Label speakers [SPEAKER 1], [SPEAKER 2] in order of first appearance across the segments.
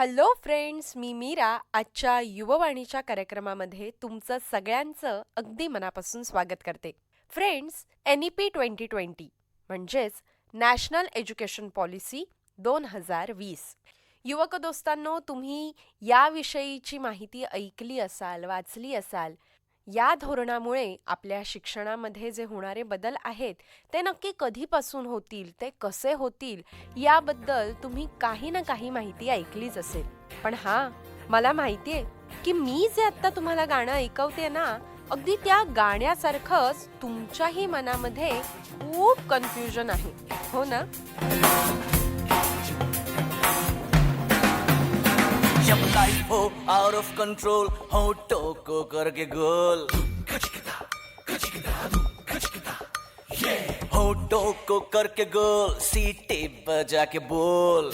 [SPEAKER 1] Hello friends मी मीरा. आजच्या युववाणीच्या कार्यक्रमामध्ये तुमचं सगळ्यांचं अगदी मनापासून स्वागत करते. Friends N E P twenty twenty म्हणजेच नॅशनल एज्युकेशन पॉलिसी दोन हजार वीस. युवक दोस्तांनो तुम्ही याविषयीची माहिती ऐकली असाल वाचली असाल या धोरणामुळे आपल्या शिक्षणामध्ये जे होणारे बदल आहेत ते नक्की कधीपासून होतील ते कसे होतील याबद्दल तुम्ही काही ना काही माहिती ऐकलीच असेल. पण हा मला माहिती आहे की मी जे आत्ता तुम्हाला गाणं ऐकवते ना अगदी त्या गाण्यासारखंच तुमच्याही मनामध्ये खूप कन्फ्युजन आहे. हो ना?
[SPEAKER 2] जब लाइफ हो आउट ऑफ कंट्रोल हो टोको करके गोल। हो टोको करके गोल सीटी बजा के बोल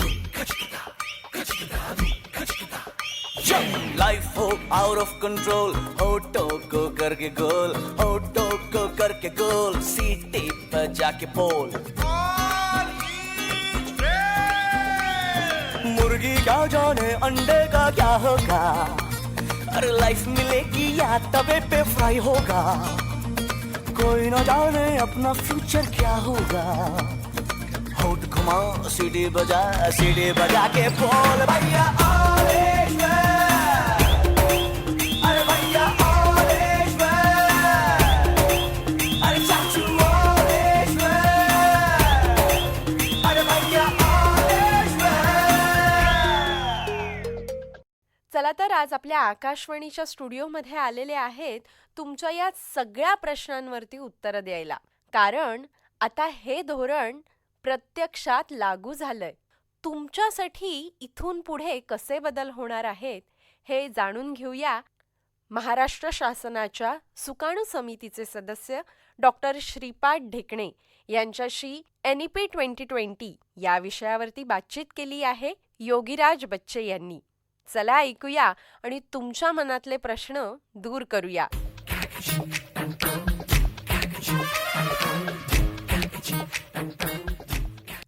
[SPEAKER 2] लाइफ हो आउट ऑफ कंट्रोल हो टोको करके गोल। हो टोको करके गोल सीटी बजा के बोल। मुर्गी क्या जाने अंडे का क्या होगा? अरे लाइफ मिलेगी या तबे पे फ्राई होगा? कोई ना जाने अपना फ्यूचर क्या होगा? होट घुमा सीढ़ी बजा सीढ़ी बजा के बोल, भैया
[SPEAKER 1] चला तर आज आपल्या आकाशवाणीच्या स्टुडिओमध्ये आलेले आहेत तुमच्या या सगळ्या प्रश्नांवरती उत्तरं द्यायला. कारण आता हे धोरण प्रत्यक्षात लागू झालंय. तुमच्यासाठी इथून पुढे कसे बदल होणार आहेत हे जाणून घेऊया महाराष्ट्र शासनाच्या सुकाणू समितीचे सदस्य डॉक्टर श्रीपाद ढेकणे यांच्याशी N E P twenty twenty या विषयावरती बातचीत केली आहे योगीराज बच्चे यांनी. चला ऐकूया आणि तुमच्या मनातले प्रश्न दूर करूया.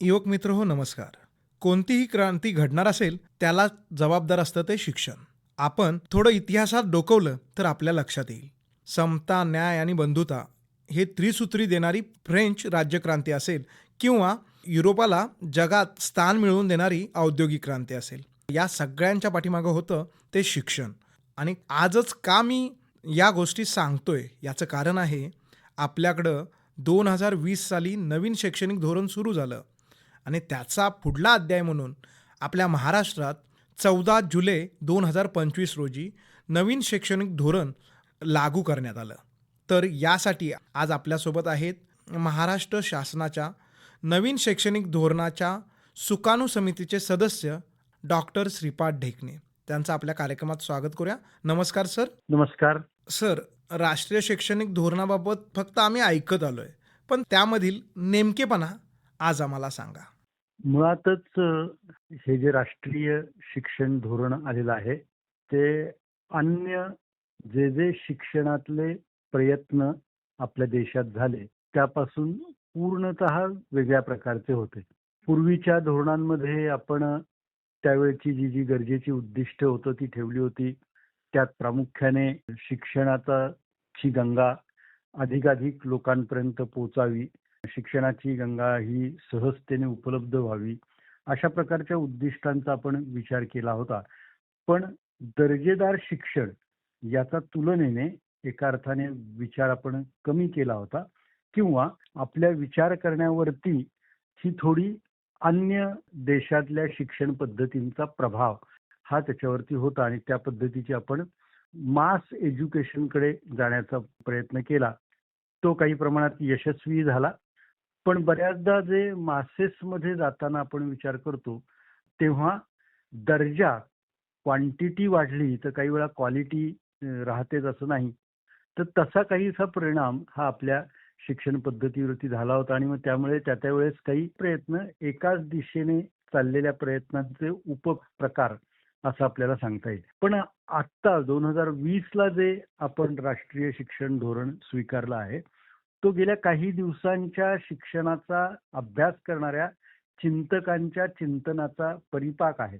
[SPEAKER 3] युवक मित्र हो नमस्कार. कोणतीही क्रांती घडणार असेल त्याला जबाबदार असतं ते शिक्षण. आपण थोडं इतिहासात डोकवलं तर आपल्या लक्षात येईल. समता न्याय आणि बंधुता हे त्रिसूत्री देणारी फ्रेंच राज्यक्रांती असेल किंवा युरोपाला जगात स्थान मिळवून देणारी औद्योगिक क्रांती असेल. या सगळ्यांच्या पाठीमागं होतं ते शिक्षण. आणि आजच का मी या गोष्टी सांगतोय याचं कारण आहे आपल्याकडं दोन हजार वीस साली नवीन शैक्षणिक धोरण सुरू झालं. आणि त्याचा पुढला अध्याय म्हणून आपल्या महाराष्ट्रात चौदा जुलै दोन हजार पंचवीस रोजी नवीन शैक्षणिक धोरण लागू करण्यात आलं. तर यासाठी आज आपल्यासोबत आहेत महाराष्ट्र शासनाच्या नवीन शैक्षणिक धोरणाच्या सुकाणू समितीचे सदस्य डॉक्टर श्रीपाद ढेकणे. त्यांचं आपल्या कार्यक्रमात स्वागत करूया. नमस्कार सर.
[SPEAKER 4] नमस्कार.
[SPEAKER 3] सर राष्ट्रीय शैक्षणिक धोरणाबाबत फक्त आम्ही ऐकत आलोय. पण त्यामधील नेमकेपणा आज आम्हाला सांगा.
[SPEAKER 4] मुळातच हे जे राष्ट्रीय शिक्षण धोरण आलेलं आहे ते अन्य जे जे शिक्षणातले प्रयत्न आपल्या देशात झाले त्यापासून पूर्णतः वेगळ्या प्रकारचे होते. पूर्वीच्या धोरणांमध्ये आपण त्यावेळची जी जी गरजेची उद्दिष्ट होतं ती ठेवली होती त्यात प्रामुख्याने शिक्षणाचा ची गंगा अधिकाधिक लोकांपर्यंत पोचावी शिक्षणाची गंगा ही सहजतेने उपलब्ध व्हावी अशा प्रकारच्या उद्दिष्टांचा आपण विचार केला होता. पण दर्जेदार शिक्षण याचा तुलनेने एका अर्थाने विचार आपण कमी केला होता किंवा आपल्या विचार करण्यावरती ही थोडी अन्य देशातल्या शिक्षण पद्धतींचा प्रभाव हा त्याच्यावरती होता आणि त्या पद्धतीची आपण मास एज्युकेशनकडे जाण्याचा प्रयत्न केला. तो काही प्रमाणात यशस्वी झाला. पण बऱ्याचदा जे मासेसमध्ये जाताना आपण विचार करतो तेव्हा दर्जा क्वांटिटी वाढली तर काही वेळा क्वालिटी राहतेच असं नाही. तर तसा काहीसा परिणाम हा आपल्या शिक्षण पद्धतीवरती झाला होता आणि मग त्यामुळे त्या त्यावेळेस काही प्रयत्न एकाच दिशेने चाललेल्या प्रयत्नांचे उपप्रकार असं आपल्याला सांगता येईल. पण आत्ता दोन हजार वीस ला जे आपण राष्ट्रीय शिक्षण धोरण स्वीकारलं आहे तो गेल्या काही दिवसांच्या शिक्षणाचा अभ्यास करणाऱ्या चिंतकांच्या चिंतनाचा परिपाक आहे.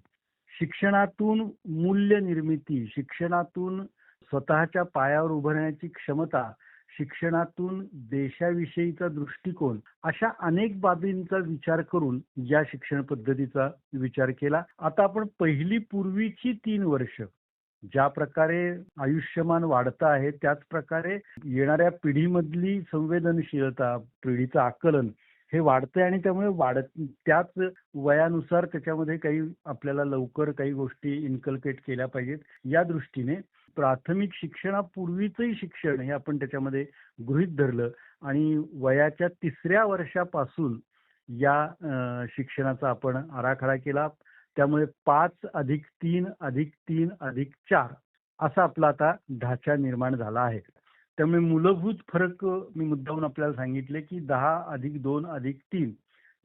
[SPEAKER 4] शिक्षणातून मूल्य निर्मिती शिक्षणातून स्वतःच्या पायावर उभारण्याची क्षमता शिक्षणातून देशाविषयीचा दृष्टिकोन अशा अनेक बाबींचा विचार करून या शिक्षण पद्धतीचा विचार केला. आता आपण पहिली पूर्वीची तीन वर्ष ज्या प्रकारे आयुष्यमान वाढतं आहे त्याच प्रकारे येणाऱ्या पिढीमधली संवेदनशीलता पिढीचं आकलन हे वाढतंय आणि त्यामुळे वाढत त्याच वयानुसार त्याच्यामध्ये काही आपल्याला लवकर काही गोष्टी इन्कल्केट केल्या पाहिजेत. या दृष्टीने प्राथमिक शिक्षणापूर्वीचंही शिक्षण हे आपण त्याच्यामध्ये गृहीत धरलं. आणि वयाच्या तिसऱ्या वर्षापासून या शिक्षणाचा आपण आराखडा केला. त्यामुळे पाच अधिक तीन अधिक तीन अधिक चार असा आपला आता ढाचा निर्माण झाला आहे. त्यामुळे मूलभूत फरक मी मुद्दाहून आपल्याला सांगितले की दहा अधिक दोन अधिक तीन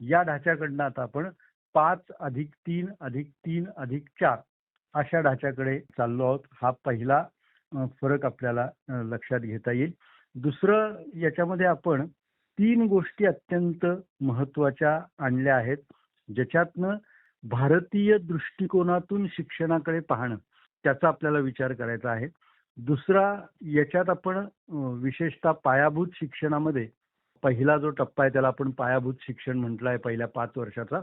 [SPEAKER 4] या ढाच्याकडनं आता आपण पाच अधिक तीन अधिक तीन अधिक चार अशा ढाच्याकडे चाललो आहोत. हा पहिला फरक आपल्याला लक्षात घेता येईल. दुसरं याच्यामध्ये आपण तीन गोष्टी अत्यंत महत्त्वाच्या आणल्या आहेत. ज्याच्यातनं भारतीय दृष्टिकोनातून शिक्षणाकडे पाहणं त्याचा आपल्याला विचार करायचा आहे. दुसरा याच्यात आपण विशेषतः पायाभूत शिक्षणामध्ये पहिला जो टप्पा आहे त्याला आपण पायाभूत शिक्षण म्हटलं आहे पहिल्या पाच वर्षाचा.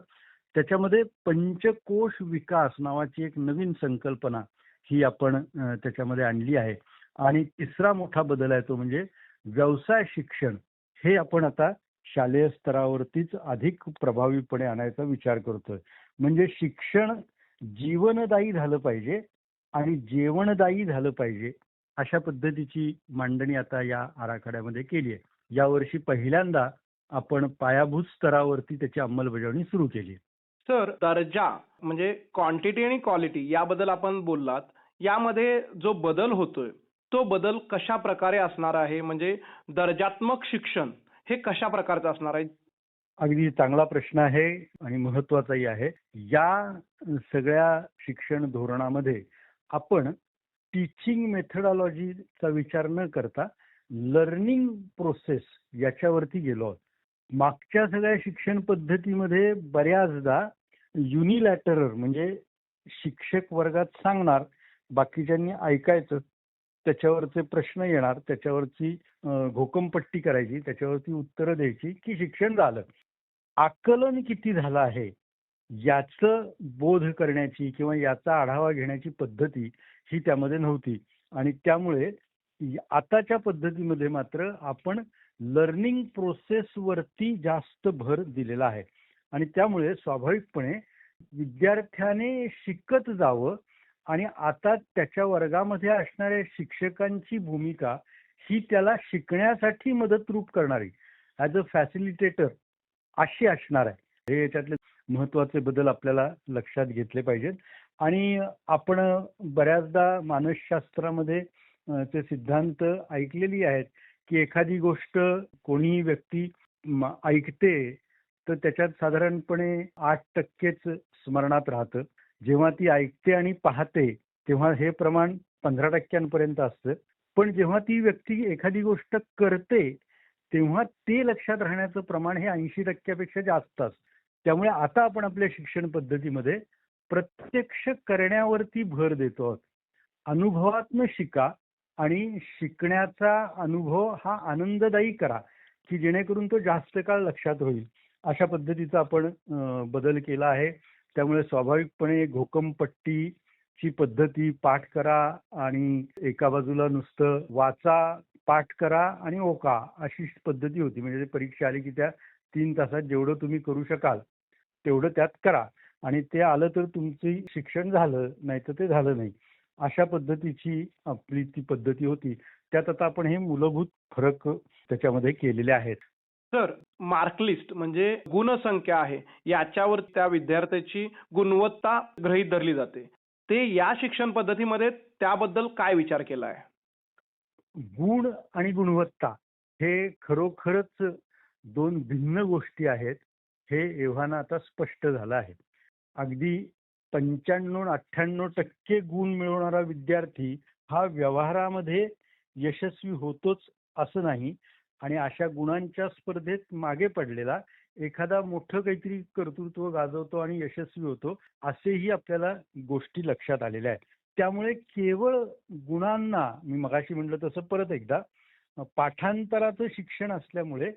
[SPEAKER 4] त्याच्यामध्ये पंचकोश विकास नावाची एक नवीन संकल्पना ही आपण त्याच्यामध्ये आणली आहे. आणि तिसरा मोठा बदल आहे तो म्हणजे व्यवसाय शिक्षण. हे आपण आता शालेय स्तरावरतीच अधिक प्रभावीपणे आणायचा विचार करतोय. म्हणजे शिक्षण जीवनदायी झालं पाहिजे आणि जेवणदायी झालं पाहिजे अशा पद्धतीची मांडणी आता या आराखड्यामध्ये केली आहे. यावर्षी पहिल्यांदा आपण पायाभूत स्तरावरती त्याची अंमलबजावणी सुरू केली
[SPEAKER 5] सर दर्जा म्हणजे क्वांटिटी आणि क्वालिटी याबद्दल आपण बोललात. यामध्ये जो बदल होतोय तो बदल कशा प्रकारे असणार आहे? म्हणजे दर्जात्मक शिक्षण हे कशा प्रकारचं असणार आहे?
[SPEAKER 4] अगदी चांगला प्रश्न आहे आणि महत्वाचाही आहे. या सगळ्या शिक्षण धोरणामध्ये आपण टीचिंग मेथडॉलॉजीचा विचार न करता लर्निंग प्रोसेस याच्यावरती गेलो आहोत. मागच्या सगळ्या शिक्षण पद्धतीमध्ये बऱ्याचदा युनिलॅटरल म्हणजे शिक्षक वर्गात सांगणार बाकीच्यांनी ऐकायचं त्याच्यावरचे प्रश्न येणार त्याच्यावरची घोकमपट्टी करायची त्याच्यावरती उत्तरं द्यायची की शिक्षण झालं. आकलन किती झालं आहे याचं बोध करण्याची किंवा याचा आढावा घेण्याची पद्धती ही त्यामध्ये नव्हती. आणि त्यामुळे आताच्या पद्धतीमध्ये मात्र आपण लर्निंग प्रोसेसवरती जास्त भर दिलेला आहे. आणि त्यामुळे स्वाभाविकपणे विद्यार्थ्याने शिकत जावं आणि आता त्याच्या वर्गामध्ये असणाऱ्या शिक्षकांची भूमिका ही त्याला शिकण्यासाठी मदतरूप करणारी ऍज अ फॅसिलिटेटर अशी असणार आहे. हे याच्यातले महत्त्वाचे बदल आपल्याला लक्षात घेतले पाहिजेत. आणि आपण बऱ्याचदा मानसशास्त्रामध्ये ते सिद्धांत ऐकलेली आहेत की एखादी गोष्ट कोणीही व्यक्ती ऐकते तर त्याच्यात साधारणपणे आठ टक्केच स्मरणात राहतं. जेव्हा ती ऐकते आणि पाहते तेव्हा हे प्रमाण पंधरा टक्क्यांपर्यंत असतं. पण जेव्हा ती व्यक्ती एखादी गोष्ट करते तेव्हा ते लक्षात राहण्याचं प्रमाण हे ऐंशी टक्क्यापेक्षा जास्त असतं. त्यामुळे आता आपण आपल्या शिक्षण पद्धतीमध्ये प्रत्यक्ष करण्यावरती भर देतो. आहोत अनुभवातनं शिका आणि शिकण्याचा अनुभव हा आनंददायी करा की जेणेकरून तो जास्त काळ लक्षात होईल. अशा पद्धतीचा आपण बदल केला आहे. त्यामुळे स्वाभाविकपणे घोकमपट्टीची पद्धती पाठ करा आणि एका बाजूला नुसतं वाचा पाठ करा आणि ओका अशी पद्धती होती. म्हणजे परीक्षा आली की त्या तीन तासात जेवढं तुम्ही करू शकाल तेवढं त्यात करा. आणि ते आलं तर तुमचं शिक्षण झालं नाही तर ते झालं नाही. अशा पद्धतीची आपली ती पद्धती होती. त्यात आता आपण हे मूलभूत फरक त्याच्यामध्ये केलेले आहेत.
[SPEAKER 5] तर मार्कलिस्ट म्हणजे गुणसंख्या आहे याच्यावर त्या विद्यार्थ्याची गुणवत्ता ग्रहीत धरली जाते. ते या शिक्षण पद्धतीमध्ये त्याबद्दल काय विचार केला आहे
[SPEAKER 4] गुण आणि गुणवत्ता हे खरोखरच दोन भिन्न गोष्टी आहेत हे एव्हाना आता स्पष्ट झालं आहे. अगदी पंच्याण्णव अठ्ठ्याण्णव टक्के गुण मिळवणारा विद्यार्थी हा व्यवहारामध्ये यशस्वी होतोच असं नाही आणि अशा गुणांच्या स्पर्धेत मागे पडलेला एखादा मोठं काहीतरी कर्तृत्व गाजवतो आणि यशस्वी होतो असेही आपल्याला गोष्टी लक्षात आलेल्या आहेत. त्यामुळे केवळ गुणांना मी मगाशी म्हटलं तसं परत एकदा पाठांतराचं शिक्षण असल्यामुळे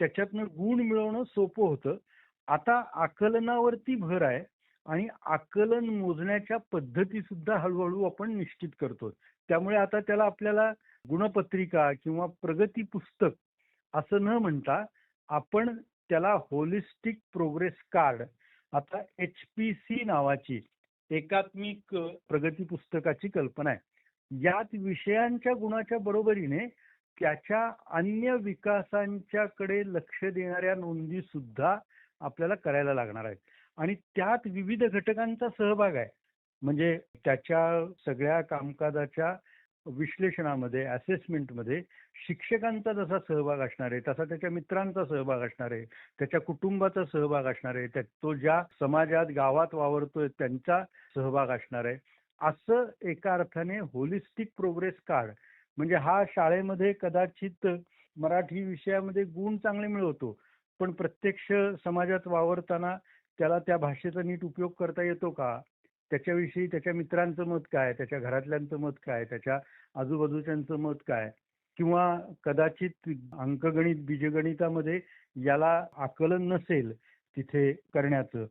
[SPEAKER 4] त्याच्यातनं गुण मिळवणं सोपं होतं. आता आकलनावरती भर आहे आणि आकलन मोजण्याच्या पद्धती सुद्धा हळूहळू आपण निश्चित करतो त्यामुळे आता त्याला आपल्याला गुणपत्रिका किंवा प्रगती पुस्तक असं न म्हणता आपण त्याला होलिस्टिक प्रोग्रेस कार्ड आता एच पी सी नावाची एकात्मिक प्रगती पुस्तकाची कल्पना आहे. यात विषयांच्या गुणाच्या बरोबरीने त्याच्या अन्य विकासांच्याकडे लक्ष देणाऱ्या नोंदी सुद्धा आपल्याला करायला लागणार आहेत. आणि त्यात विविध घटकांचा सहभाग आहे. म्हणजे त्याच्या सगळ्या कामकाजाच्या विश्लेषणामध्ये असेसमेंटमध्ये शिक्षकांचा जसा सहभाग असणार आहे तसा त्याच्या मित्रांचा सहभाग असणार आहे त्याच्या कुटुंबाचा सहभाग असणार आहे त्या तो ज्या समाजात गावात वावरतोय त्यांचा सहभाग असणार आहे. असं एका अर्थाने होलिस्टिक प्रोग्रेस कार्ड म्हणजे हा शाळेमध्ये कदाचित मराठी विषयामध्ये गुण चांगले मिळवतो पण प्रत्यक्ष समाजात वावरताना त्याला त्या भाषेचा नीट उपयोग करता येतो का? त्याच्याविषयी त्याच्या मित्रांचं मत काय? त्याच्या घरातल्यांचं मत काय? त्याच्या आजूबाजूच्यांचं मत काय? किंवा कदाचित अंकगणित बीजगणितामध्ये याला आकलन नसेल तिथे करण्याचं.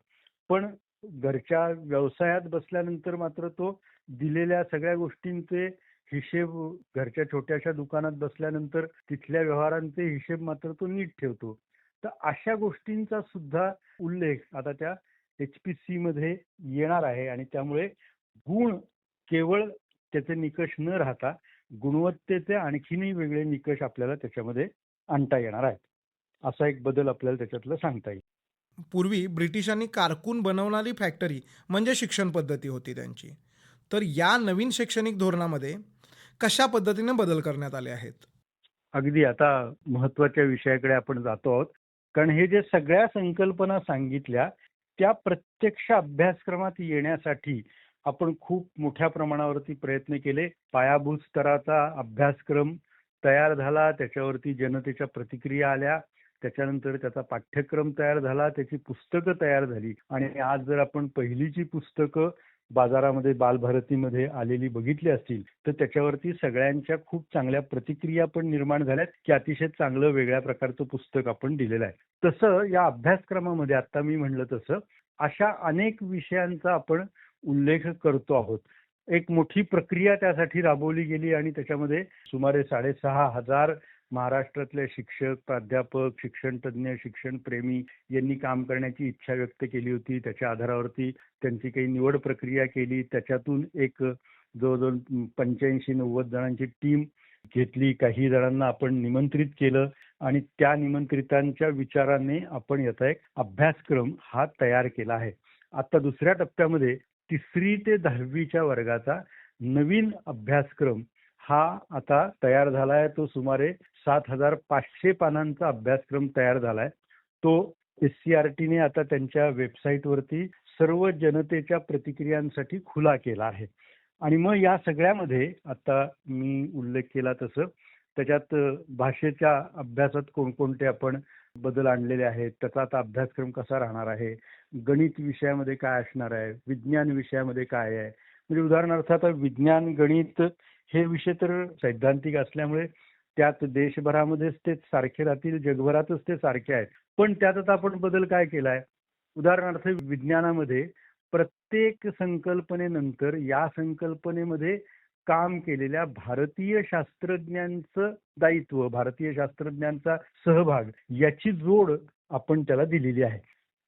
[SPEAKER 4] पण घरच्या व्यवसायात बसल्यानंतर मात्र तो दिलेल्या सगळ्या गोष्टींचे हिशेब घरच्या छोट्याशा दुकानात बसल्यानंतर तिथल्या व्यवहारांचे हिशेब मात्र तो नीट ठेवतो. तर अशा गोष्टींचा सुद्धा उल्लेख आता त्या एच पी सी मध्ये येणार आहे आणि त्यामुळे गुण केवळ त्याचे निकष न राहता गुणवत्तेचे आणखीनही वेगळे निकष आपल्याला त्याच्यामध्ये आणता येणार आहेत. असा एक बदल आपल्याला त्याच्यातलं सांगता येईल.
[SPEAKER 3] पूर्वी ब्रिटिशांनी कारकून बनवणारी फॅक्टरी म्हणजे शिक्षण पद्धती होती त्यांची. तर या नवीन शैक्षणिक धोरणामध्ये कशा पद्धतीने बदल करण्यात आले आहेत?
[SPEAKER 4] अगदी आता महत्त्वाच्या विषयाकडे आपण जातो आहोत. कारण हे जे सगळ्या संकल्पना सांगितल्या त्या प्रत्यक्ष अभ्यासक्रमात येण्यासाठी आपण खूप मोठ्या प्रमाणावरती प्रयत्न केले. पायाभूत स्तराचा अभ्यासक्रम तयार झाला त्याच्यावरती जनतेच्या प्रतिक्रिया आल्या त्याच्यानंतर त्याचा पाठ्यक्रम तयार झाला त्याची पुस्तकं तयार झाली. आणि आज जर आपण पहिलीची पुस्तकं बाजारामध्ये बालभारतीमध्ये आलेली बघितली असतील तर त्याच्यावरती सगळ्यांच्या खूप चांगल्या प्रतिक्रिया पण निर्माण झाल्यात की अतिशय चांगलं वेगळ्या प्रकारचं पुस्तक आपण दिलेलं आहे. तसं या अभ्यासक्रमामध्ये आता मी म्हणलं तसं अशा अनेक विषयांचा आपण उल्लेख करतो आहोत. एक मोठी प्रक्रिया त्यासाठी राबवली गेली आणि त्याच्यामध्ये सुमारे साडेसहा हजार महाराष्ट्रातले शिक्षक प्राध्यापक शिक्षण तज्ज्ञ शिक्षण प्रेमी यांनी काम करण्याची इच्छा व्यक्त केली होती. त्याच्या आधारावरती त्यांची काही निवड प्रक्रिया केली. त्याच्यातून एक जवळजवळ पंच्याऐंशी नव्वद जणांची टीम घेतली. काही जणांना आपण निमंत्रित केलं आणि त्या निमंत्रितांच्या विचाराने आपण याचा एक अभ्यासक्रम हा तयार केला आहे. आता दुसऱ्या टप्प्यामध्ये तिसरी ते दहावीच्या वर्गाचा नवीन अभ्यासक्रम हा आता तयार झालाय तो सुमारे सात हजार पाचशे पानांचा अभ्यासक्रम तयार झालाय. तो एस सी आर टीने आता त्यांच्या वेबसाईटवरती सर्व जनतेच्या प्रतिक्रियांसाठी खुला केला आहे. आणि मग या सगळ्यामध्ये आता मी उल्लेख केला तसं त्याच्यात भाषेच्या अभ्यासात कोणकोणते आपण बदल आणलेले आहेत त्याचा आता अभ्यासक्रम कसा राहणार आहे गणित विषयामध्ये काय असणार आहे विज्ञान विषयामध्ये काय आहे? म्हणजे उदाहरणार्थ आता विज्ञान गणित हे विषय तर सैद्धांतिक असल्यामुळे त्यात देशभरामध्येच ते सारखे राहतील जगभरातच ते सारखे आहेत. पण त्यात आता आपण बदल काय केलाय? उदाहरणार्थ विज्ञानामध्ये प्रत्येक संकल्पनेनंतर या संकल्पनेमध्ये काम केलेल्या भारतीय शास्त्रज्ञांचं दायित्व भारतीय शास्त्रज्ञांचा सहभाग याची जोड आपण त्याला दिलेली आहे.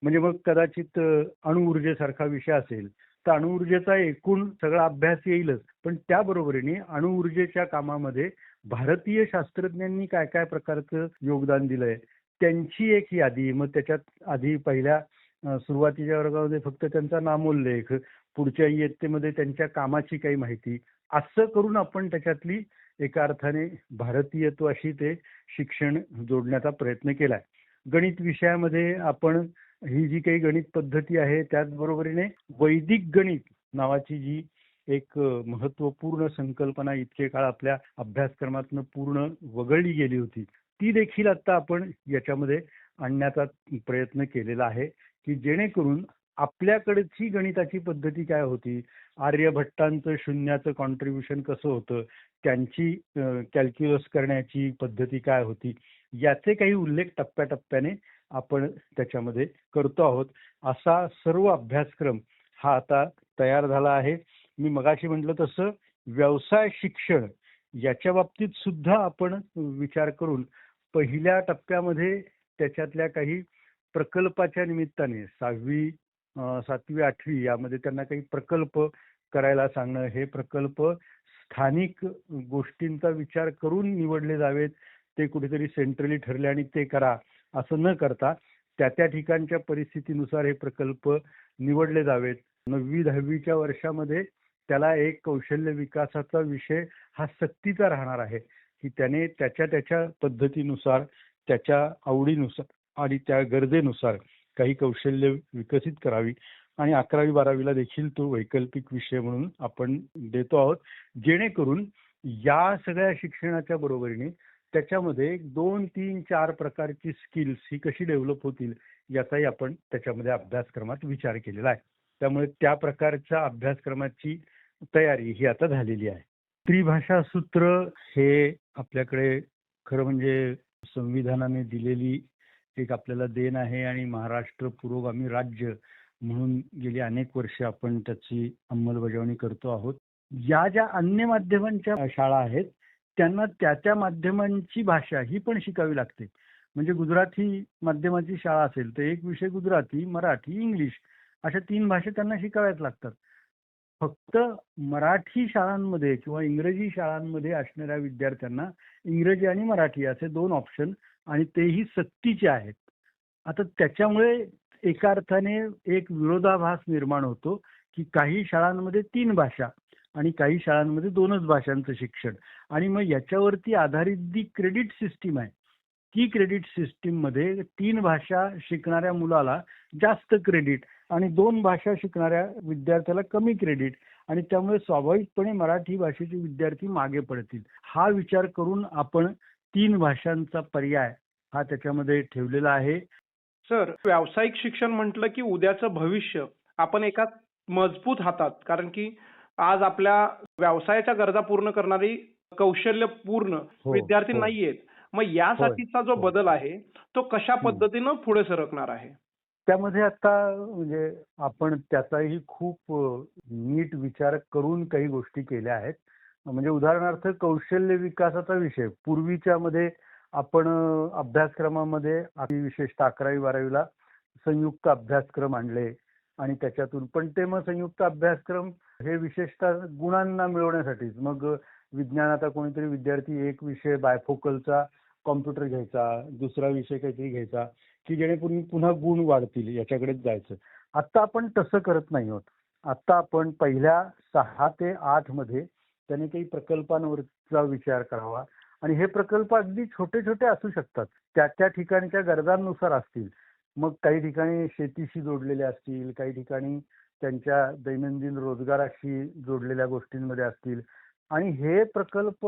[SPEAKER 4] म्हणजे मग कदाचित अणुऊर्जेसारखा विषय असेल तर अणुऊर्जेचा एकूण सगळा अभ्यास येईलच. पण त्याबरोबरीने अणुऊर्जेच्या कामामध्ये भारतीय शास्त्रज्ञांनी काय काय प्रकारचं योगदान दिलंय? त्यांची एक यादी मग त्याच्यात आधी पहिल्या सुरुवातीच्या वर्गामध्ये फक्त त्यांचा नामोल्लेख पुढच्या इयत्तेमध्ये त्यांच्या कामाची काही माहिती असं करून आपण त्याच्यातली एका अर्थाने भारतीयत्वाशी ते शिक्षण जोडण्याचा प्रयत्न केलाय. गणित विषयामध्ये आपण ही जी काही गणित पद्धती आहे त्याचबरोबरीने वैदिक गणित नावाची जी एक महत्त्वपूर्ण संकल्पना इतके काळ आपल्या अभ्यासक्रमातनं पूर्ण वगळली गेली होती ती देखील आता आपण याच्यामध्ये आणण्याचा प्रयत्न केलेला आहे की जेणेकरून आपल्याकडची गणिताची पद्धती काय होती आर्यभट्टांचं शून्याचं कॉन्ट्रीब्युशन कसं होतं त्यांची कॅल्क्युलस करण्याची पद्धती काय होती याचे काही उल्लेख टप्प्याटप्प्याने आपण त्याच्यामध्ये करतो आहोत. असा सर्व अभ्यासक्रम हा आता तयार झाला आहे. मी मगाशी म्हटलं तसं व्यवसाय शिक्षण याच्या बाबतीत सुद्धा आपण विचार करून पहिल्या टप्प्यामध्ये त्याच्यातल्या काही प्रकल्पाच्या निमित्ताने सहावी सातवी आठवी यामध्ये त्यांना काही प्रकल्प करायला सांगणं हे प्रकल्प स्थानिक गोष्टींचा विचार करून निवडले जावेत. ते कुठेतरी सेंट्रली ठरले आणि ते करा. असं न करता त्या त्या ठिकाणच्या परिस्थितीनुसार हे प्रकल्प निवडले जावेत. नववी दहावीच्या वर्षामध्ये त्याला एक कौशल्य विकासाचा विषय हा सक्तीचा राहणार आहे. की त्याने त्याच्या त्याच्या पद्धतीनुसार त्याच्या आवडीनुसार आणि त्या गरजेनुसार काही कौशल्य विकसित करावी. आणि अकरावी बारावीला देखील तो वैकल्पिक विषय म्हणून आपण देतो आहोत. जेणेकरून या सगळ्या शिक्षणाच्या बरोबरीने त्याच्यामध्ये दोन तीन चार प्रकारची स्किल्स ही कशी डेव्हलप होतील याचाही आपण त्याच्यामध्ये अभ्यासक्रमात विचार केलेला आहे. त्यामुळे त्या प्रकारच्या अभ्यासक्रमाची तयारी ही आता झालेली आहे. त्रिभाषा सूत्र हे आपल्याकडे खरं म्हणजे संविधानाने दिलेली एक आपल्याला देण आहे आणि महाराष्ट्र पुरोगामी राज्य म्हणून गेली अनेक वर्षे आपण त्याची अंमलबजावणी करतो आहोत. या ज्या अन्य माध्यमांच्या शाळा आहेत त्यांना त्या त्या माध्यमांची भाषा ही पण शिकावी लागते. म्हणजे गुजराती माध्यमाची शाळा असेल तर एक विषय गुजराती मराठी इंग्लिश अशा तीन भाषा त्यांना शिकाव्याच लागतात. फक्त मराठी शाळांमध्ये किंवा इंग्रजी शाळांमध्ये असणाऱ्या विद्यार्थ्यांना इंग्रजी आणि मराठी असे दोन ऑप्शन आणि तेही सक्तीचे आहेत. आता त्याच्यामुळे एका अर्थाने एक विरोधाभास निर्माण होतो की काही शाळांमध्ये तीन भाषा आणि काही शाळांमध्ये दोनच भाषांचं शिक्षण. आणि मग याच्यावरती आधारित जी क्रेडिट सिस्टीम आहे ती क्रेडिट सिस्टीममध्ये तीन भाषा शिकणाऱ्या मुलाला जास्त क्रेडिट आणि दोन भाषा शिकणाऱ्या विद्यार्थ्याला कमी क्रेडिट आणि त्यामुळे स्वाभाविकपणे मराठी भाषेचे विद्यार्थी मागे पडतील. हा विचार करून आपण तीन भाषांचा पर्याय हा त्याच्यामध्ये ठेवलेला आहे.
[SPEAKER 5] सर व्यावसायिक शिक्षण म्हटलं की उद्याचं भविष्य. आपण एका मजबूत हातात कारण की आज आपल्या व्यवसायाच्या गरजा पूर्ण करणारी कौशल्य पूर्ण
[SPEAKER 4] हो,
[SPEAKER 5] विद्यार्थी
[SPEAKER 4] हो.
[SPEAKER 5] नाहीयेत. मग यासाठीचा जो
[SPEAKER 4] हो.
[SPEAKER 5] बदल आहे तो कशा पद्धतीनं पुढे सरकणार आहे?
[SPEAKER 4] त्यामध्ये आता म्हणजे आपण त्याचाही खूप नीट विचार करून काही गोष्टी केल्या आहेत. म्हणजे उदाहरणार्थ कौशल्य विकासाचा विषय. पूर्वीच्या मध्ये आपण अभ्यासक्रमामध्ये विशेषतः अकरावी बारावीला संयुक्त अभ्यासक्रम आणले आणि त्याच्यातून पण ते मग संयुक्त अभ्यासक्रम हे विशेषतः गुणांना मिळवण्यासाठीच मग विज्ञान आता कोणीतरी विद्यार्थी एक विषय बायफोकलचा कॉम्प्युटर घ्यायचा दुसरा विषय काहीतरी घ्यायचा की जेणेकरून पुन्हा गुण वाढतील याच्याकडेच जायचं. आता आपण तसं करत नाही आहोत. आता आपण पहिल्या सहा ते आठमध्ये त्याने काही प्रकल्पांवरचा विचार करावा. आणि हे प्रकल्प अगदी छोटे छोटे असू शकतात. त्या त्या ठिकाणच्या गरजांनुसार असतील. मग काही ठिकाणी शेतीशी जोडलेले असतील काही ठिकाणी त्यांच्या दैनंदिन रोजगाराशी जोडलेल्या गोष्टींमध्ये असतील. आणि हे प्रकल्प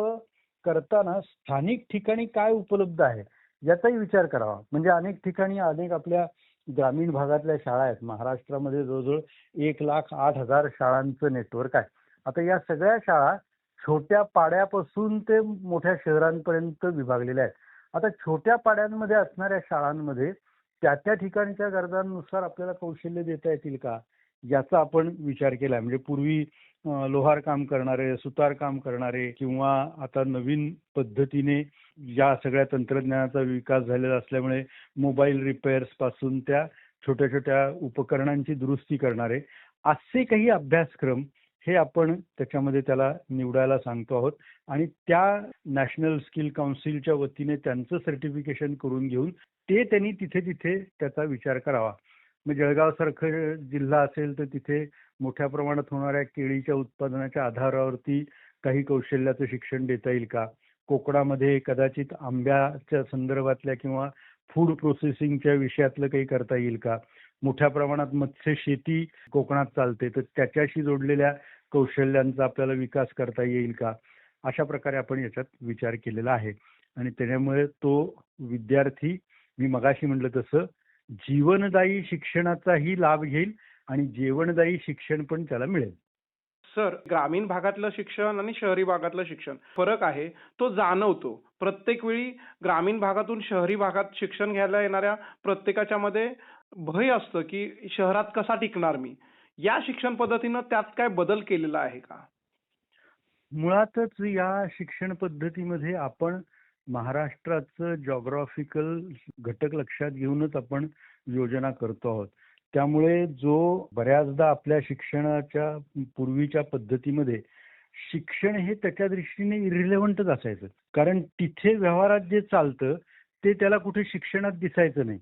[SPEAKER 4] करताना स्थानिक ठिकाणी काय उपलब्ध आहे याचाही विचार करावा. म्हणजे अनेक ठिकाणी अनेक आपल्या ग्रामीण भागातल्या शाळा आहेत. महाराष्ट्रामध्ये जवळजवळ एक लाख आठ हजार शाळांचं नेटवर्क आहे. आता या सगळ्या शाळा छोट्या पाड्यापासून ते मोठ्या शहरांपर्यंत विभागलेल्या आहेत. आता छोट्या पाड्यांमध्ये असणाऱ्या शाळांमध्ये त्या त्या ठिकाणच्या गरजांनुसार आपल्याला कौशल्य देता येतील का? याचा आपण विचार केला म्हणजे पूर्वी लोहार काम करणारे सुतार काम करणारे किंवा आता नवीन पद्धतीने या सगळ्या तंत्रज्ञानाचा विकास झालेला असल्यामुळे मोबाईल रिपेअर्सपासून त्या छोट्या छोट्या उपकरणांची दुरुस्ती करणारे असे काही अभ्यासक्रम हे आपण त्याच्यामध्ये त्याला निवडायला सांगतो आहोत. आणि त्या नॅशनल स्किल काउन्सिलच्या वतीने त्यांचं सर्टिफिकेशन करून घेऊन ते त्यांनी तिथे तिथे त्याचा विचार करावा. मग जळगाव सारखं जिल्हा असेल तर तिथे मोठ्या प्रमाणात होणाऱ्या केळीच्या उत्पादनाच्या आधारावरती काही कौशल्याचं शिक्षण देता येईल का? कोकणामध्ये कदाचित आंब्याच्या संदर्भातल्या किंवा फूड प्रोसेसिंगच्या विषयातलं काही करता येईल का? मोठ्या प्रमाणात मत्स्य शेती कोकणात चालते तर त्याच्याशी जोडलेल्या कौशल्यांचा आपल्याला विकास करता येईल का? अशा प्रकारे आपण याच्यात विचार केलेला आहे. आणि त्याच्यामुळे तो विद्यार्थी मी मगाशी म्हटलं तसं जीवनदायी शिक्षणाचाही लाभ घेईल आणि जेवणदायी शिक्षण पण त्याला मिळेल.
[SPEAKER 5] सर ग्रामीण भागातलं शिक्षण आणि शहरी भागातलं शिक्षण फरक आहे तो जाणवतो. प्रत्येक वेळी ग्रामीण भागातून शहरी भागात शिक्षण घ्यायला येणाऱ्या प्रत्येकाच्या मध्ये भय असतं की शहरात कसा टिकणार मी? या शिक्षण पद्धतीनं त्यात काय बदल केलेला आहे का?
[SPEAKER 4] मुळातच या शिक्षण पद्धतीमध्ये आपण महाराष्ट्राचं जॉग्राफिकल घटक लक्षात घेऊनच आपण योजना करतो आहोत. त्यामुळे जो बऱ्याचदा आपल्या शिक्षणाच्या पूर्वीच्या पद्धतीमध्ये शिक्षण हे त्याच्या दृष्टीने इरिलेव्हंटच असायचं. कारण तिथे व्यवहारात जे चालतं ते त्याला कुठे शिक्षणात दिसायचं नाही.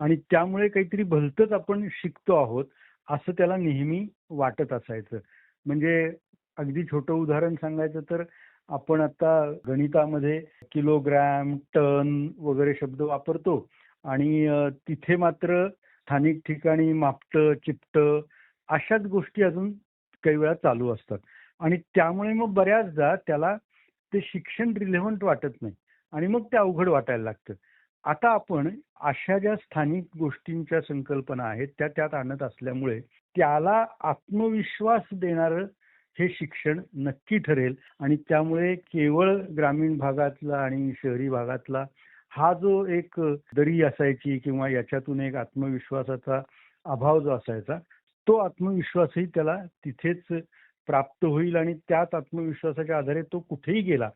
[SPEAKER 4] आणि त्यामुळे काहीतरी भलतंच आपण शिकतो आहोत असं त्याला नेहमी वाटत असायचं. म्हणजे अगदी छोटं उदाहरण सांगायचं तर आपण आता गणितामध्ये किलोग्रॅम टन वगैरे शब्द वापरतो. आणि तिथे मात्र स्थानिक ठिकाणी मापटं चिपटं अशाच गोष्टी अजून काही वेळा चालू असतात. आणि त्यामुळे मग बऱ्याचदा त्याला ते शिक्षण रिलेव्हंट वाटत नाही. आणि मग ते अवघड वाटायला लागतं. आता आपण अशा ज्या स्थानिक गोष्टींच्या संकल्पना आहेत त्या त्यात आणत असल्यामुळे त्याला आत्मविश्वास देणारं हे शिक्षण नक्की ठरेल. आणि त्यामुळे केवळ ग्रामीण भागातला आणि शहरी भागातला हा जो एक दरी असायची किंवा याच्यातून एक आत्मविश्वासाचा अभाव जो असायचा तो आत्मविश्वासही त्याला तिथेच प्राप्त होईल आणि त्याच आत्मविश्वासाच्या आधारे तो कुठेही गेला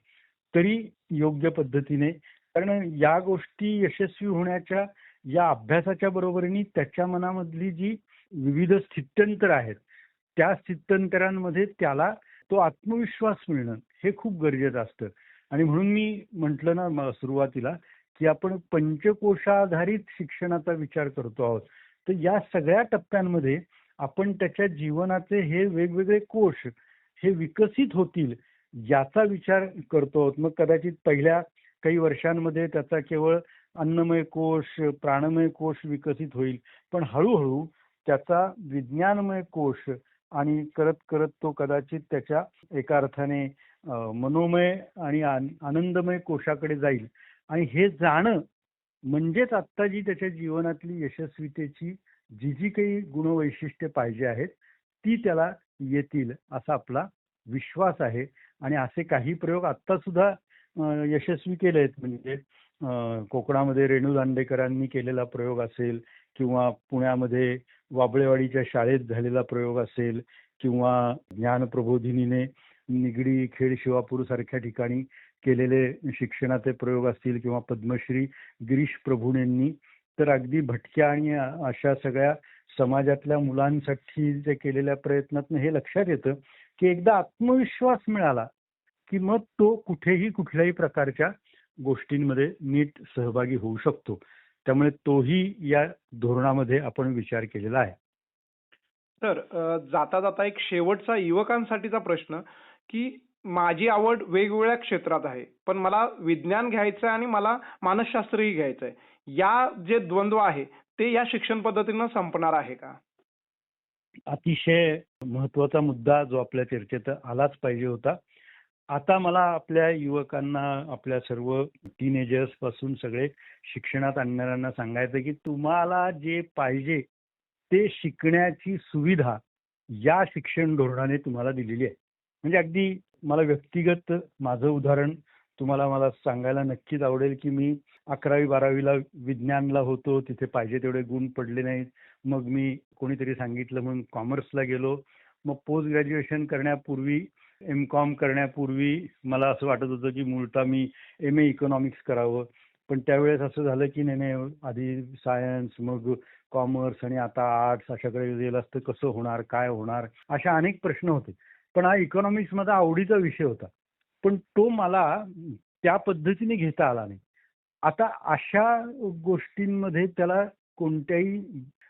[SPEAKER 4] तरी योग्य पद्धतीने. कारण या गोष्टी यशस्वी होण्याच्या या अभ्यासाच्या बरोबरीने त्याच्या मनामधली जी विविध स्थित्यंतर आहेत त्या स्थित्यंतरांमध्ये त्याला तो आत्मविश्वास मिळणं हे खूप गरजेचं असतं. आणि म्हणून मी म्हटलं ना सुरुवातीला की आपण पंचकोशाधारित शिक्षणाचा विचार करतो आहोत. तर या सगळ्या टप्प्यांमध्ये आपण त्याच्या जीवनाचे हे वेगवेगळे कोश हे विकसित होतील याचा विचार करतो आहोत. मग कदाचित पहिल्या काही वर्षांमध्ये त्याचा केवळ अन्नमय कोश प्राणमय कोश विकसित होईल पण हळूहळू त्याचा विज्ञानमय कोश आणि करत करत तो कदाचित त्याच्या एका अर्थाने मनोमय आणि आनंदमय कोशाकडे जाईल. आणि हे जाणं म्हणजेच आत्ता जी त्याच्या जीवनातली यशस्वीतेची जी जी काही गुणवैशिष्ट्ये पाहिजे आहेत ती त्याला येतील असा आपला विश्वास आहे. आणि असे काही प्रयोग आत्ता सुद्धा यशस्वी केले आहेत. म्हणजे कोकणामध्ये रेणू दांडेकरांनी केलेला प्रयोग असेल किंवा पुण्यामध्ये वाबळेवाडीच्या शाळेत झालेला प्रयोग असेल किंवा ज्ञान प्रबोधिनीने निगडी खेड शिवापूर सारख्या ठिकाणी केलेले शिक्षणाचे प्रयोग असतील किंवा पद्मश्री गिरीश प्रभूणेंनी तर अगदी भटक्या आणि अशा सगळ्या समाजातल्या मुलांसाठी जे केलेल्या प्रयत्नातून हे लक्षात येतं की एकदा आत्मविश्वास मिळाला की मग तो कुठेही कुठल्याही प्रकारच्या गोष्टींमध्ये नीट सहभागी होऊ शकतो. त्यामुळे तोही या धोरणामध्ये आपण विचार केलेला आहे.
[SPEAKER 5] तर जाता जाता एक शेवटचा युवकांसाठीचा प्रश्न की माझी आवड वेगवेगळ्या क्षेत्रात आहे पण मला विज्ञान घ्यायचं आहे आणि मला मानसशास्त्रही घ्यायचं आहे या जे द्वंद्व आहे ते या शिक्षण पद्धतीनं संपणार आहे का?
[SPEAKER 4] अतिशय महत्त्वाचा मुद्दा जो आपल्या चर्चेत आलाच पाहिजे होता. आता मला आपल्या युवकांना आपल्या सर्व टीनेजर्सपासून सगळे शिक्षणात आणणाऱ्यांना सांगायचं की तुम्हाला जे पाहिजे ते शिकण्याची सुविधा या शिक्षण धोरणाने तुम्हाला दिलेली आहे. म्हणजे अगदी मला व्यक्तिगत माझं उदाहरण तुम्हाला मला सांगायला नक्कीच आवडेल की मी अकरावी बारावीला विज्ञानला होतो तिथे पाहिजे तेवढे गुण पडले नाहीत. मग मी कोणीतरी सांगितलं म्हणून कॉमर्सला गेलो. मग पोस्ट ग्रॅज्युएशन करण्यापूर्वी एम कॉम करण्यापूर्वी मला असं वाटत होतं की मूळता मी एम ए इकॉनॉमिक्स करावं. पण त्यावेळेस असं झालं की नाही नाही आधी सायन्स मग कॉमर्स आणि आता आर्ट्स अशाकडे गेलं असतं कसं होणार काय होणार अशा अनेक प्रश्न होते. पण हा इकॉनॉमिक्स माझा आवडीचा विषय होता. पण तो मला त्या पद्धतीने घेता आला नाही. आता अशा गोष्टींमध्ये त्याला कोणत्याही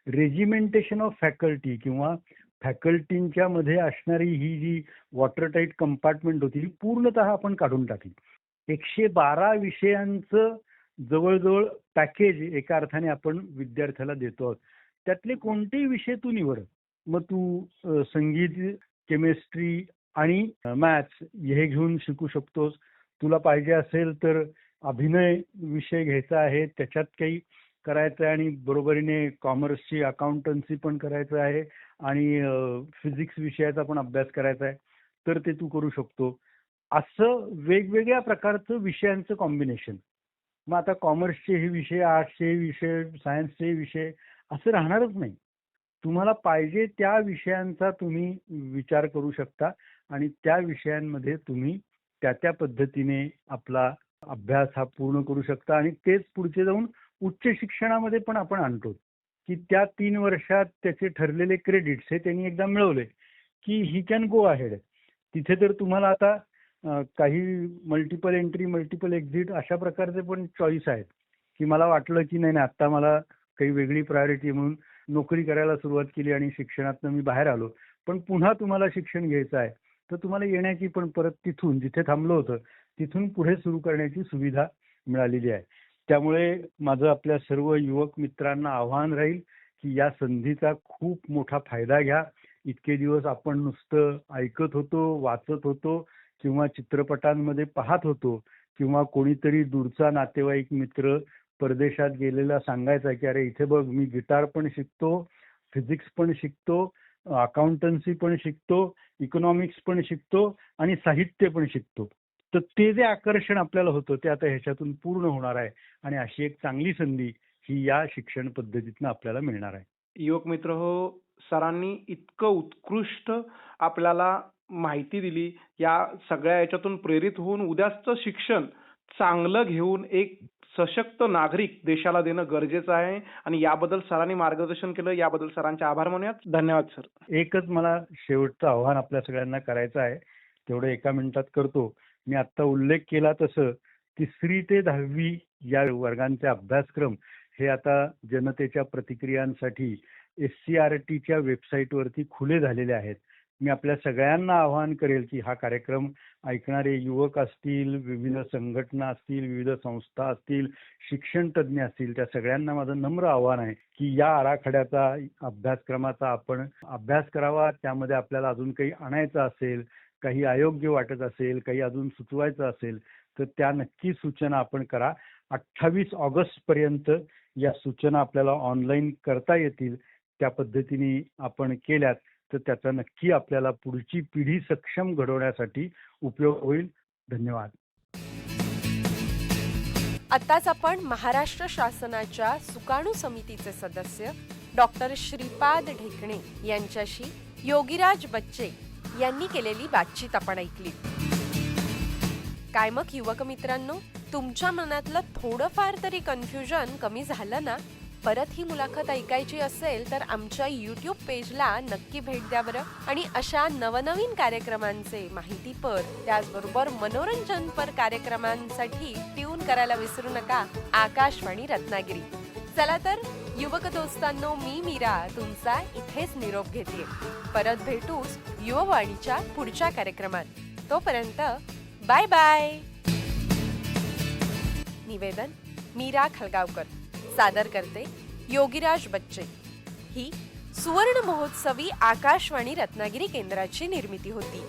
[SPEAKER 4] रेजिमेंटेशन ऑफ फॅकल्टी किंवा फॅकल्टींच्या मध्ये असणारी ही जी वॉटर टाईट कंपार्टमेंट होती ती पूर्णतः आपण काढून टाकली. एकशे बारा विषयांचं जवळजवळ पॅकेज एका अर्थाने आपण विद्यार्थ्याला देतो आहोत. त्यातले कोणतेही विषय तू निवड. मग तू संगीत केमिस्ट्री आणि मॅथ्स हे घेऊन शिकू शकतोस. तुला पाहिजे असेल तर अभिनय विषय घ्यायचा आहे. त्याच्यात काही करायचं आहे आणि बरोबरीने कॉमर्सची अकाउंटन्सी पण करायचं आहे आणि फिजिक्स विषयाचा पण अभ्यास करायचा आहे तर ते तू करू शकतो. असं वेगवेगळ्या प्रकारचं विषयांचं कॉम्बिनेशन मग आता कॉमर्सचे हे विषय आर्ट्सचे विषय सायन्सचे विषय असं राहणारच नाही. तुम्हाला पाहिजे त्या विषयांचा तुम्ही विचार करू शकता आणि त्या विषयांमध्ये तुम्ही त्या त्या पद्धतीने आपला अभ्यास हा पूर्ण करू शकता आणि तेच पुढचे जाऊन उच्च शिक्षणामध्ये पण आपण आणतो. की त्या तीन वर्षात त्याचे ठरलेले क्रेडिट्स हे त्यांनी एकदा मिळवले की ही कॅन गो अहेड तिथे तर तुम्हाला आता काही मल्टिपल एंट्री मल्टिपल एक्झिट अशा प्रकारचे पण चॉईस आहेत. की मला वाटलं की नाही नाही आत्ता मला काही वेगळी प्रायोरिटी म्हणून नोकरी करायला सुरुवात केली आणि शिक्षणातनं मी बाहेर आलो. पण पुन्हा तुम्हाला शिक्षण घ्यायचं आहे. तर तुम्हाला येण्याची पण परत तिथून जिथे थांबलं होतं तिथून पुढे सुरू करण्याची सुविधा मिळालेली आहे. त्यामुळे माझं आपल्या सर्व युवक मित्रांना आव्हान राहील की या संधीचा खूप मोठा फायदा घ्या. इतके दिवस आपण नुसतं ऐकत होतो वाचत होतो किंवा चित्रपटांमध्ये पाहत होतो किंवा कोणीतरी दूरचा नातेवाईक मित्र परदेशात गेलेला सांगायचा की अरे इथे बघ मी गिटार पण शिकतो फिजिक्स पण शिकतो अकाउंटन्सी पण शिकतो इकॉनॉमिक्स पण शिकतो आणि साहित्य पण शिकतो. तर ते जे आकर्षण आपल्याला होतं ते आता ह्याच्यातून पूर्ण होणार आहे. आणि अशी एक चांगली संधी ही या शिक्षण पद्धतीतनं आपल्याला मिळणार आहे.
[SPEAKER 5] युवक मित्र हो सरांनी इतकं उत्कृष्ट आपल्याला माहिती दिली. या सगळ्या याच्यातून प्रेरित होऊन उद्याचं शिक्षण चांगलं घेऊन एक सशक्त नागरिक देशाला देणं गरजेचं आहे. आणि याबद्दल सरांनी मार्गदर्शन केलं याबद्दल सरांचे आभार मानूयात. धन्यवाद सर.
[SPEAKER 4] एकच मला शेवटचं आव्हान आपल्या सगळ्यांना करायचं आहे. तेवढं एका मिनिटात करतो. मी आत्ता उल्लेख केला तसं तिसरी ते दहावी या वर्गांचे अभ्यासक्रम हे आता जनतेच्या प्रतिक्रियांसाठी एस सी आर टीच्या वेबसाईटवरती खुले झालेले आहेत. मी आपल्या सगळ्यांना आवाहन करेल की हा कार्यक्रम ऐकणारे युवक असतील विविध संघटना असतील विविध संस्था असतील शिक्षण तज्ज्ञ असतील त्या सगळ्यांना माझं नम्र आव्हान आहे की या आराखड्याचा अभ्यासक्रमाचा आपण अभ्यास करावा त्यामध्ये आपल्याला अजून काही आणायचं असेल काही अयोग्य वाटत असेल काही अजून सुचवायचं असेल तर त्या नक्की सूचना आपण करा. अठ्ठावीस ऑगस्ट पर्यंत या सूचना आपल्याला ऑनलाईन करता येतील त्या पद्धतीने आपण केल्यात तर त्याचा नक्की आपल्याला पुढची पिढी सक्षम घडवण्यासाठी उपयोग होईल. धन्यवाद.
[SPEAKER 1] आताच आपण महाराष्ट्र शासनाच्या सुकाणू समितीचे सदस्य डॉक्टर श्रीपाद ढेकणे यांच्याशी योगीराज बच्चे यांनी केलेली बातचीत आपण ऐकली. काय मग युवक मित्रांनो? तुमच्या मनातलं थोडंफार तरी कन्फ्युजन कमी झालं ना? परत ही मुलाखत ऐकायची असेल तर आमच्या यूट्यूब पेजला नक्की भेट द्या बरं. आणि अशा नवनवीन कार्यक्रमांचे माहितीपर त्याचबरोबर मनोरंजनपर कार्यक्रमांसाठी ट्यून करायला विसरू नका. आकाशवाणी रत्नागिरी. चला तर युवक दोस्तांनो मी मीरा तुमचा इथेच निरोप घेते. परत भेटूच युववाणीच्या पुढच्या कार्यक्रमात. तोपर्यंत बाय बाय निवेदन मीरा खळगावकर सादर करते योगीराज बच्चे. ही सुवर्ण महोत्सवी आकाशवाणी रत्नागिरी केंद्राची निर्मिती होती.